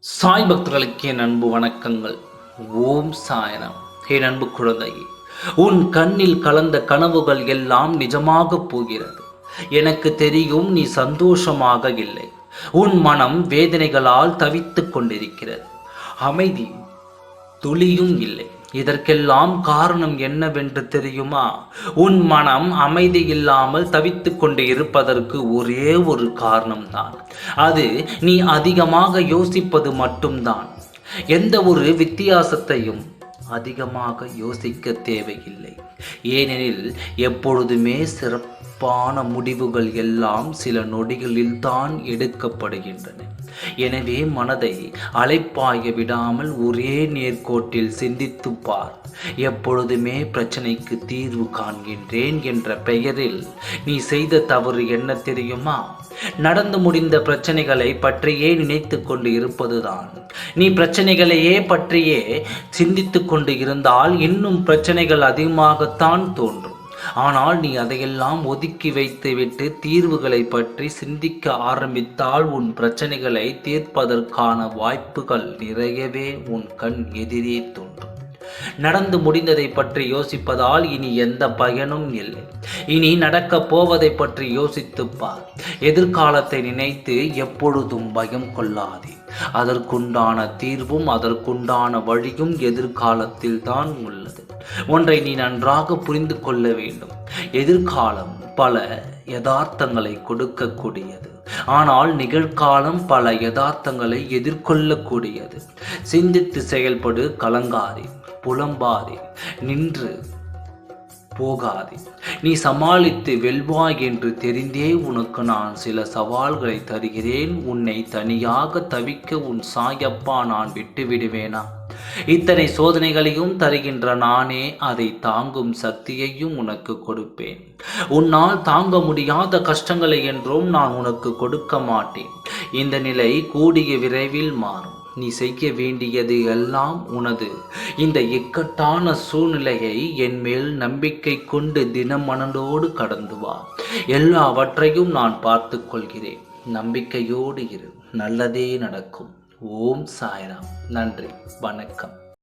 சாய் பக்தர்களுக்கு என் அன்பு வணக்கங்கள். ஓம் சாயனம். என் அன்பு குழந்தை உன் கண்ணில் கலந்த கனவுகள் எல்லாம் நிஜமாக போகிறது. எனக்கு தெரியும் நீ சந்தோஷமாக இல்லை. உன் மனம் வேதனைகளால் தவித்துக் கொண்டிருக்கிறது. அமைதி துளியும் இல்லை. இதற்கெல்லாம் காரணம் என்னவென்று தெரியுமா? உன் மனம் அமைதி இல்லாமல் தவித்துக் கொண்டு இருப்பதற்கு ஒரே ஒரு காரணம்தான். அது நீ அதிகமாக யோசிப்பது மட்டும்தான். எந்த ஒரு வித்தியாசத்தையும் அதிகமாக யோசிக்க தேவையில்லை. ஏனெனில் எப்பொழுதுமே சிறப்பான முடிவுகள் எல்லாம் சில நொடிகளில் தான் எடுக்கப்படுகின்றன. எனவே மனதை அலைப்பாய விடாமல் ஒரே நேர்கோட்டில் சிந்தித்து பார். எப்பொழுதுமே பிரச்சனைக்கு தீர்வு காண்கின்றேன் என்ற பெயரில் நீ செய்த தவறு என்ன தெரியுமா? நடந்து முடிந்த பிரச்சனைகளை பற்றியே நினைத்து கொண்டு இருப்பதுதான். நீ பிரச்சனைகளையே பற்றியே சிந்தித்து கொண்டு இருந்தால் இன்னும் பிரச்சனைகள் அதிகமாகத்தான் தோன்றும். ஆனால் நீ அதையெல்லாம் ஒதுக்கி வைத்துவிட்டு தீர்வுகளை பற்றி சிந்திக்க ஆரம்பித்தால் உன் பிரச்சனைகளை தீர்ப்பதற்கான வாய்ப்புகள் நிறையவே உன் கண் எதிரே தோன்றும். நடந்து முடிந்ததை பற்றி யோசிப்பதால் இனி எந்த பயனும் இல்லை. இனி நடக்கப் போவதை பற்றி யோசித்து பார். எதிர்காலத்தை நினைத்து எப்பொழுதும் பயம் கொள்ளாதே. அதற்குண்டான தீர்வும் அதற்குண்டான வழியும் எதிர்காலத்தில் தான் உள்ளது. ஒன்றை நீ நன்றாக புரிந்து கொள்ள வேண்டும். எதிர்காலம் பல யதார்த்தங்களை கொடுக்கக்கூடியது. ஆனால் நிகழ்காலம் பல யதார்த்தங்களை எதிர்கொள்ளக்கூடியது. சிந்தித்து செயல்படு கலங்காரி புலம்பாதே நின்று போகாதே. நீ சமாளித்து வெல்வாய் என்று தெரிந்தே உனக்கு நான் சில சவால்களை தருகிறேன். உன்னை தனியாக தவிக்க உன் சாயப்பா நான் விட்டு விடுவேனா இத்தனை சோதனைகளையும் தருகின்ற நானே அதை தாங்கும் சக்தியையும் உனக்கு கொடுப்பேன். உன்னால் தாங்க முடியாத கஷ்டங்களை என்றும் நான் உனக்கு கொடுக்க மாட்டேன். இந்த நிலை கூடிய விரைவில் மாறும். நீ செய்ய வேண்டியது எல்லாம் உனது. இந்த இக்கட்டான சூழ்நிலையை என் மேல் நம்பிக்கை கொண்டு தினமனதோடு கடந்து வா. எல்லாவற்றையும் நான் பார்த்து கொள்கிறேன். நம்பிக்கையோடு இரு. நல்லதே நடக்கும். ஓம் சாய்ராம். நன்றி. வணக்கம்.